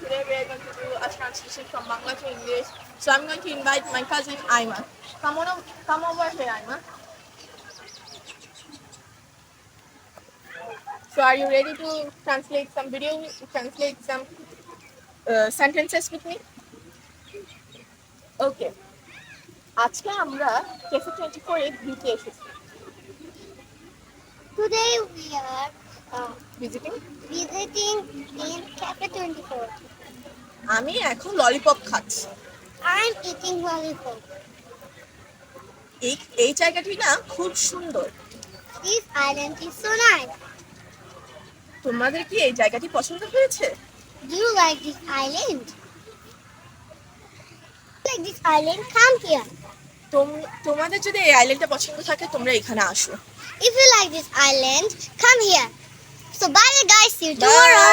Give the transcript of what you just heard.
today we are going to do a translation from Bangla to English. So I'm going to invite my cousin Aima. Come on, come over here, Aima. So are you ready to translate some video, translate some uh, sentences with me? Okay. আজকে আমরা কেসে twenty four এর ভিটে এসেছি Today we are uh, visiting visiting আমি এখন lollipop খাচ্ছি। I am eating lollipop এই এই জায়গাটি না খুব সুন্দর। This island is so nice তোমাদের কি এই জায়গাটি পছন্দ হয়েছে? Do you like this island like this island come here তোম তোমাদের যদি এই আইল্যান্ডটা পছন্দ থাকে তোমরা এখানে আসো। If you like this island come here so bye guys you tomorrow